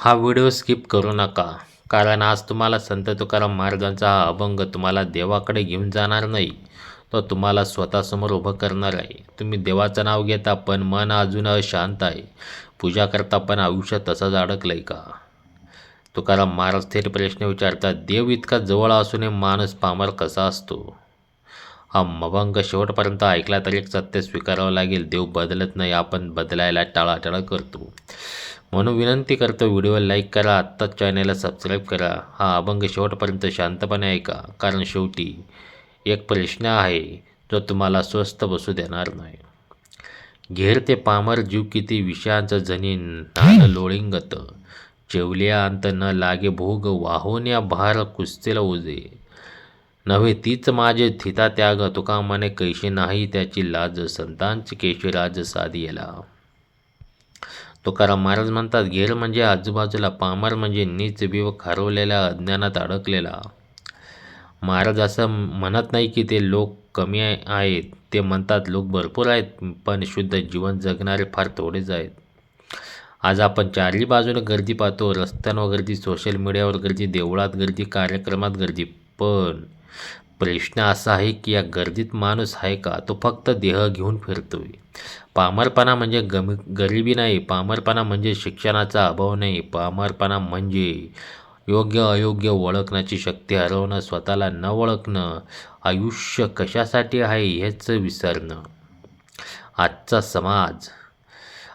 हा video skip करू नका कारण आज तुम्हाला संत तुकाराम महाराजांचा हा अभंग तुम्हाला देवाकडे घेऊन जाणार नाही. तो तुम्हाला स्वतःसमोर उभं करणार आहे. तुम्ही देवाचं नाव घेता पण मन अजून अशांत आहे. पूजा करता पण आयुष्य तसंच अडकलं आहे का? तुकाराम महाराज थेट प्रश्न विचारतात देव इतका जवळ असूनही माणूस पामर कसा असतो? हा अभंग शेवटपर्यंत ऐकला तरी एक सत्य स्वीकारावं लागेल. देव बदलत नाही आपण बदलायला टाळाटाळ करतो. म्हणून विनंती करतो व्हिडिओला लाईक करा आत्ताच चॅनलला सबस्क्राईब करा. हा अभंग शेवटपर्यंत शांतपणे ऐका कारण शेवटी एक प्रश्न आहे जो तुम्हाला स्वस्थ बसू देणार नाही. घेरते पामर जीव किती विषयांचं जनी नान लोळिंगत. जेवल्या अंत न लागे भोग वाहोन्या भार कुस्तीला उजे. नव्हे तीच माझे थिता त्याग तुका मने कैशी नाही त्याची लाज संतांची केशराज साधियला. तुकाराम महाराज म्हणतात घेर म्हणजे आजूबाजूला पामर म्हणजे नीच बिव खारवलेल्या अज्ञानात अडकलेला. महाराज असं म्हणत नाही की ते लोक कमी आहेत. ते म्हणतात लोक भरपूर आहेत पण शुद्ध जीवन जगणारे फार थोडेच आहेत. आज आपण चारही बाजूने गर्दी पाहतो. रस्त्यांवर गर्दी सोशल मीडियावर गर्दी देवळात गर्दी कार्यक्रमात गर्दी. पण प्रश्न असा आहे की या गर्दीत माणूस आहे का? तो फक्त देह घेऊन फिरतोय. पामरपणा म्हणजे गम गरिबी नाही. पामरपणा म्हणजे शिक्षणाचा अभाव नाही. पामरपणा म्हणजे योग्य अयोग्य ओळखण्याची शक्ती हरवणं स्वतःला न ओळखणं आयुष्य कशासाठी आहे हेच विसरणं. आजचा समाज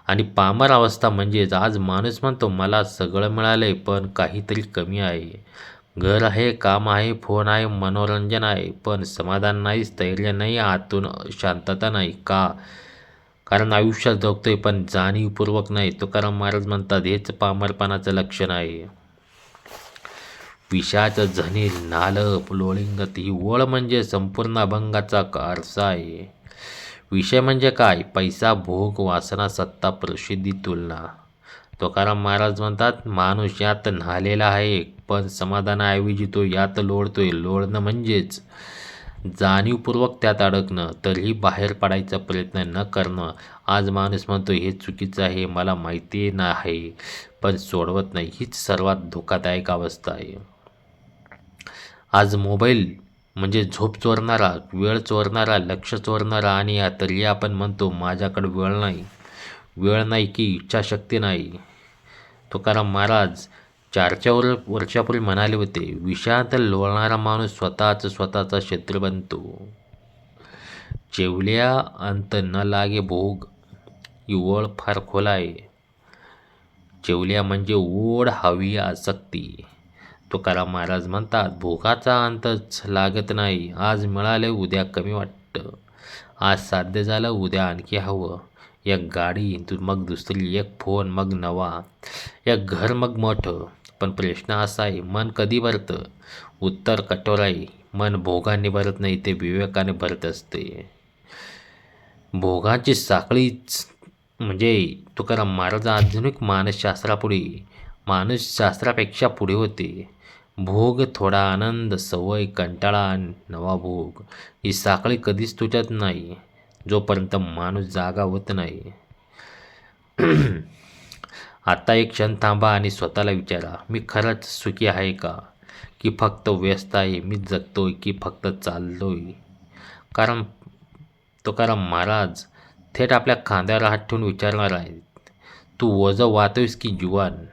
आणि पामर अवस्था म्हणजेच आज माणूस म्हणतो मला सगळं मिळालं आहे पण काहीतरी कमी आहे. घर आहे काम आहे फोन आहे मनोरंजन आहे पण समाधान नाही स्थैर्य नाही आतून शांतता नाही. का? कारण आयुष्यात जगतोय पण जाणीवपूर्वक नाही. तुकाराम महाराज म्हणतात हेच पामरपणाचं लक्षण आहे. विषाचं झणी नाल लोळिंगत ही ओळ म्हणजे संपूर्ण अभंगाचा आरसा आहे. विषय म्हणजे काय? पैसा भोग वासना सत्ता प्रसिद्धी तुलना. तुकाराम महाराज म्हणतात माणूस यात न्हालेला आहे पण समाधानाऐवजी तो यात लोळतोय. लोळणं म्हणजेच जाणीवपूर्वक त्यात अडकणं तरीही बाहेर पडायचा प्रयत्न न करणं. आज माणूस म्हणतो हे चुकीचं आहे मला माहिती नाही पण सोडवत नाही. हीच सर्वात धोकादायक अवस्था आहे. आज मोबाईल म्हणजे झोप चोरणारा वेळ चोरणारा लक्ष चोरणारा आणि या तरी आपण म्हणतो माझ्याकडे वेळ नाही. वेळ नाही की इच्छाशक्ती नाही. तुकाराम महाराज चारच्या वर वर्षापूर्वी म्हणाले होते विषात लोळणारा माणूस स्वतःच स्वतःचा शत्रू बनतो. जेवल्या अंत न लागे भोग ही ओळ फार खोल आहे. जेवल्या म्हणजे ओढ हवी आसक्ती. तुकाराम महाराज म्हणतात भोगाचा अंतच लागत नाही आज मिळाले उद्या कमी वाटतं. आज साध्य झालं उद्या आणखी हवं. एक गाडी मग दुसरी एक फोन मग नवा एक घर मग मोठं. पण प्रश्न असा आहे मन कधी भरतं? उत्तर कठोर आहे. मन भोगाने भरत नाही ते विवेकाने भरत असते. भोगाची साखळीच म्हणजे तुकाराम महाराज आधुनिक मानसशास्त्रापुढे मानसशास्त्रापेक्षा पुढे होते. भोग थोडा आनंद सवय कंटाळा नवा भोग ही साखळी कधीच तुटत नाही. जोपर्यंत माणूस जागा होत नाही. आता एक क्षण थांबा आणि स्वतःला विचारा मी खरंच सुखी आहे का? की फक्त व्यस्त आहे मी जगतोय की फक्त चाललोय? कारण तुकाराम महाराज थेट आपल्या खांद्यावर हात ठेवून विचारणार आहेत तू वज वाहतोयस की जुवान?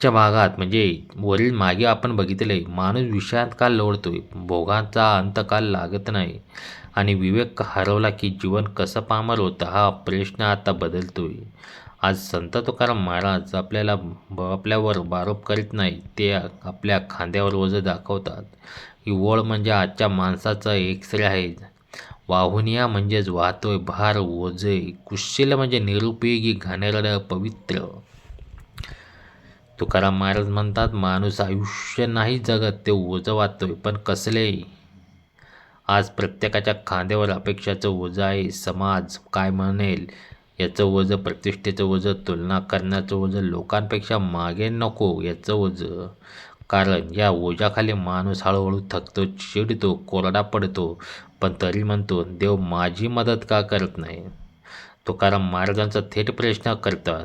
मागच्या भागात म्हणजे वरील मागे आपण बघितलं आहे माणूस विषयात का लोळतोय भोगाचा अंतकाल लागत नाही. आणि विवेक हरवला की जीवन कसं पामर होतं हा प्रश्न आता बदलतोय. आज संत तुकाराम महाराज आपल्याला आपल्यावर बारोप करीत नाही ते आपल्या खांद्यावर ओझं दाखवतात. ही ओळ म्हणजे आजच्या माणसाचं एक्सरे आहे. वाहुनिया म्हणजेच वाहतोय भार ओझे कुशील म्हणजे निरुपयोगी घाणेरडं पवित्र. तुकाराम महाराज म्हणतात माणूस आयुष्य नाही जगत ते ओझं वाचतोय. पण कसले? आज प्रत्येकाच्या खांद्यावर अपेक्षाचं ओझं आहे. समाज काय म्हणेल? याचं ओझं प्रतिष्ठेचं ओझं तुलना करण्याचं ओझं लोकांपेक्षा मागे नको याचं ओझं. कारण या ओझ्याखाली माणूस हळूहळू थकतो चिडतो कोरडा पडतो. पण तरी म्हणतो देव माझी मदत का करत नाही? तुकाराम महाराजांचा थेट प्रश्न करतात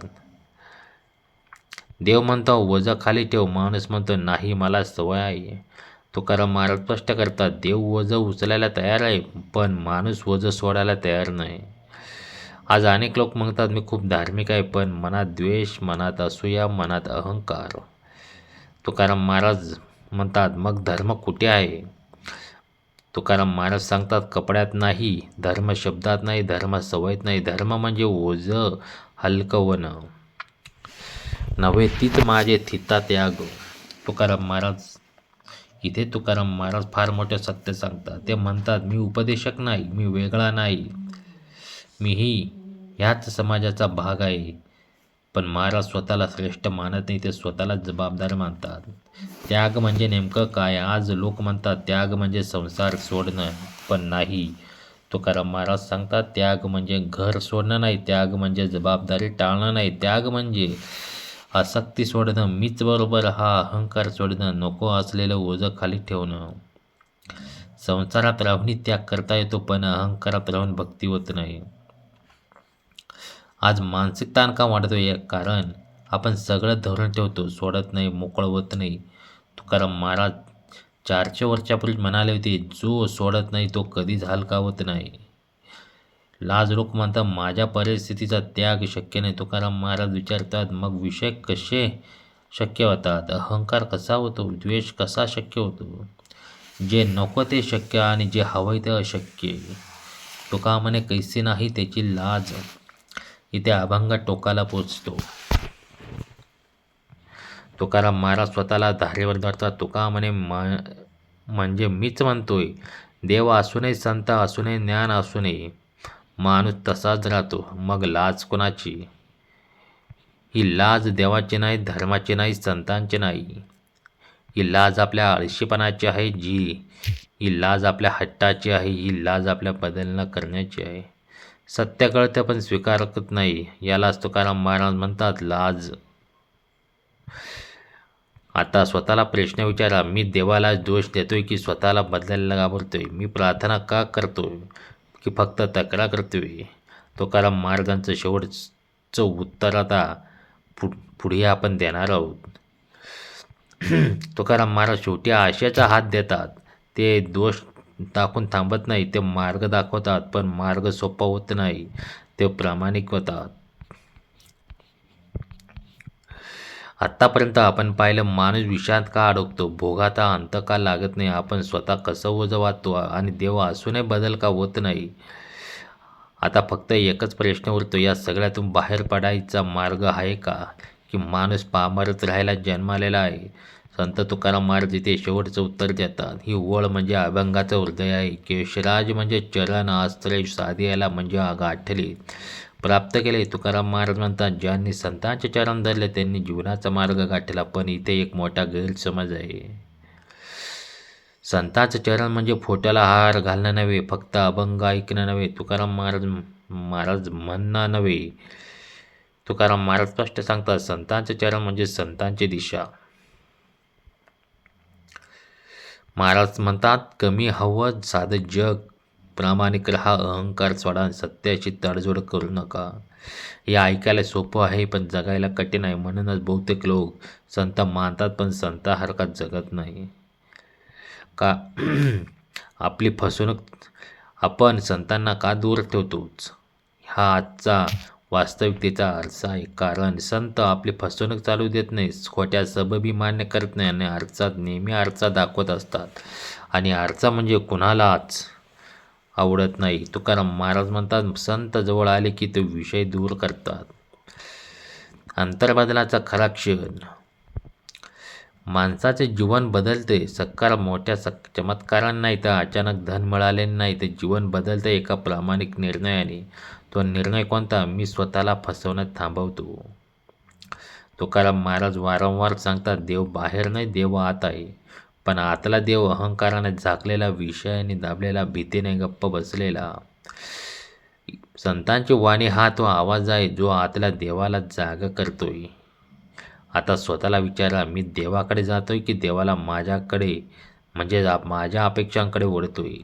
देव म्हणतो वजा खाली ठेव माणूस म्हणतो नाही मला सवय आहे. तुकाराम महाराज स्पष्ट करतात देव वजं उचलायला तयार आहे पण माणूस वजं सोडायला तयार नाही. आज अनेक लोक म्हणतात मी खूप धार्मिक आहे पण मनात द्वेष मनात असूया मनात अहंकार. तुकाराम महाराज म्हणतात मग धर्म कुठे आहे? तुकाराम महाराज सांगतात कपड्यात नाही धर्म शब्दात नाही धर्म सवयीत नाही धर्म म्हणजे ओझं हलकवणं नव्हे तीच माझे थिता त्याग. तुकाराम महाराज इथे तुकाराम महाराज फार मोठे सत्य सांगतात. ते म्हणतात मी उपदेशक नाही मी वेगळा नाही. मीही ह्याच समाजाचा भाग आहे. पण महाराज स्वतःला श्रेष्ठ मानत नाही ते स्वतःला जबाबदार मानतात. त्याग म्हणजे नेमकं काय? आज लोक म्हणतात त्याग म्हणजे संसार सोडणं. पण नाही. तुकाराम महाराज सांगतात त्याग म्हणजे घर सोडणं नाही त्याग म्हणजे जबाबदारी टाळणं नाही. त्याग म्हणजे आसक्ती सोडणं मीच बरोबर हा अहंकार सोडणं नको असलेलं ओझं खाली ठेवणं. संसारात राहूनही त्याग करता येतो पण अहंकारात राहून भक्ती होत नाही. आज मानसिक ताण का वाढतो या कारण आपण सगळं धरून ठेवतो सोडत नाही मोकळं होत नाही. तुकाराम महाराज चारशे वर्षापूर्वी म्हणाले होते जो सोडत नाही तो कधीच हलका होत नाही. लाज लोक म्हणतात माझ्या परिस्थितीचा त्याग शक्य नाही. तुकाराम महाराज विचारतात मग विषय कसे शक्य होतात? अहंकार कसा होतो? द्वेष कसा शक्य होतो? जे नको ते शक्य आणि जे हवंय ते अशक्य. तुका म्हणे कैसे नाही त्याची लाज? इथे अभंग टोकाला पोचतो. तुकाराम महाराज स्वतःला धारेवर धरतात. तुका म्हणे म्हणजे मीच म्हणतोय देव असूनही संत असूनही ज्ञान असूनही माणूस तसाच राहतो. मग लाज कोणाची? ही लाज देवाची नाही धर्माची नाही संतांची नाही. ही लाज आपल्या आळशीपणाची आहे जी. ही लाज आपल्या हट्टाची आहे. ही लाज आपल्या बदलणं करण्याची आहे. सत्य कळते पण स्वीकारत नाही. यालाच तुकाराम महाराज म्हणतात लाज. आता स्वतःला प्रश्न विचारा. मी देवाला दोष देतोय की स्वतःला बदलायला घाबरतोय? मी प्रार्थना का करतोय? की फक्त तक्रार करतोय तुकाराम महाराजांचं शेवटचं उत्तर आता पु पुढे आपण देणार आहोत. तुकाराम महाराज शेवटी आशेचा हात देतात. ते दोष दाखवून थांबत नाही ते मार्ग दाखवतात पण मार्ग सोपा होत नाही ते प्रामाणिक होतात. आत्तापर्यंत आपण पाहिलं माणूस विषात का अडकतो भोगाता अंत का लागत नाही? आपण स्वतः कसं ओझं वाचतो आणि देव असूनही बदल का होत नाही? आता फक्त एकच प्रश्न उरतो या सगळ्यातून बाहेर पडायचा मार्ग आहे का? की माणूस पामरच राहायला जन्मालेला आहे. संत तुकाराम महाराज इथे शेवटचं उत्तर देतात. ही ओळ म्हणजे अभंगाचं हृदय आहे. केशराज म्हणजे चरण आश्रय साधियाला म्हणजे गाठले प्राप्त केले तुकाराम महाराज म्हणतात ज्यांनी संतांचे चरण धरले त्यांनी जीवनाचा मार्ग गाठला. पण इथे एक मोठा गैरसमज आहे. संतांचं चरण म्हणजे फोट्याला हार घालणं नव्हे फक्त अभंग ऐकणं नव्हे. तुकाराम महाराज महाराज म्हणणं नव्हे. तुकाराम महाराज स्पष्ट सांगतात संतांचे चरण म्हणजे संतांची दिशा. महाराज म्हणतात कमी हवं साधं जग. प्रामाणिक राहा अहंकार सोडा सत्याची तडजोड करू नका. हे ऐकायला सोपं आहे पण जगायला कठीण आहे म्हणूनच बहुतेक लोक संत मानतात पण संतासारखा जगत नाही. का आपली फसवणूक आपण संतांना का दूर ठेवतोच? हा आजचा वास्तविकतेचा आरसा आहे कारण संत आपली फसवणूक चालू देत नाही खोट्या सबबी मान्य करत नाही आणि आरसात नेहमी आरसा दाखवत असतात. आणि आरसा म्हणजे कुणालाच आवडत नाही. तुकाराम महाराज म्हणतात संत जवळ आले की ते विषय दूर करतात. अंतर्बदलाचा खरा क्षण. माणसाचे जीवन बदलते सकार मोठ्या सक चमत्कारांनाही नाही तर अचानक धन मिळाले नाही ते जीवन बदलते एका प्रामाणिक निर्णयाने. तो निर्णय कोणता? मी स्वतःला फसवण्यात थांबवतो. तुकाराम महाराज वारंवार सांगतात देव बाहेर नाही देव आत आहे. पण आतला देव अहंकाराने झाकलेला विषयाने दाबलेला भीतीने गप्प बसलेला. संतांची वाणी हा तो आवाज आहे जो आतल्या देवाला जाग करतोय. आता स्वतःला विचारा मी देवाकडे जातोय की देवाला माझ्याकडे म्हणजे माझ्या अपेक्षांकडे ओढतोय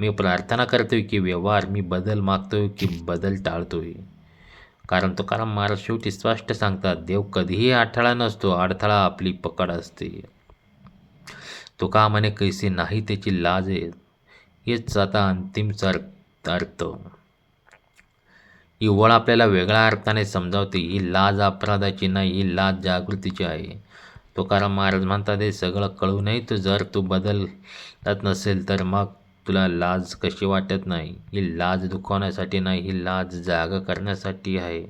मी प्रार्थना करतोय की व्यवहार मी बदल मागतोय की बदल टाळतोय. कारण तुकाराम महाराज शेवटी स्पष्ट सांगतात देव कधीही अडथळा नसतो अडथळा आपली पकड असते. तुका म्हणे कैसे नाही त्याची लाज हेच आता अंतिम अर्थ अर्थ ही ओळ आपल्याला वेगळ्या अर्थाने समजावते. ही लाज अपराधाची नाही ही लाज जागृतीची आहे. तुकाराम महाराज म्हणतात हे सगळं कळूनही तर जर तू बदलत नसेल तर मग तुला लाज कशी वाटत नाही? ही लाज दुखवण्यासाठी नाही ही लाज जाग करण्यासाठी आहे.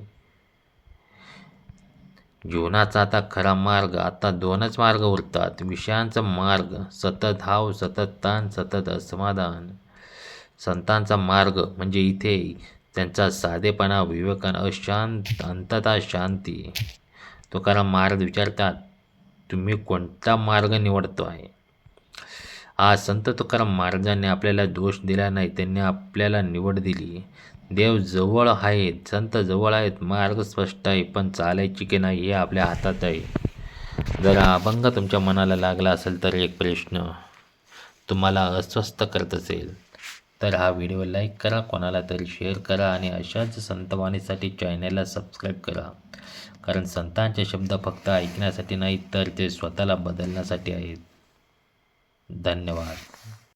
जीवनाचा आता खरा मार्ग आता दोनच मार्ग उरतात. विषयांचा मार्ग सतत हाव सतत ताण सतत असमाधान संतांचा मार्ग म्हणजे इथे त्यांचा साधेपणा विवेकन अशांत अंतता शांती. तुकाराम महाराज विचारतात तुम्ही कोणता मार्ग निवडतो आहे आज संत तुकाराम महाराजांनी आपल्याला दोष दिला नाही त्यांनी आपल्याला निवड दिली. देव जवळ आहेत संत जवळ आहेत मार्ग स्पष्ट आहे पण चालायची की नाही हे आपल्या हातात आहे. जर हा अभंग तुमच्या मनाला लागला असेल तर एक प्रश्न. तुम्हाला अस्वस्थ करत असेल तर हा व्हिडिओ लाईक करा कोणाला तरी शेअर करा आणि अशाच संतवाणीसाठी चॅनलला सबस्क्राईब करा. कारण संतांचे शब्द फक्त ऐकण्यासाठी नाही तर ते स्वतःला बदलण्यासाठी आहेत. धन्यवाद.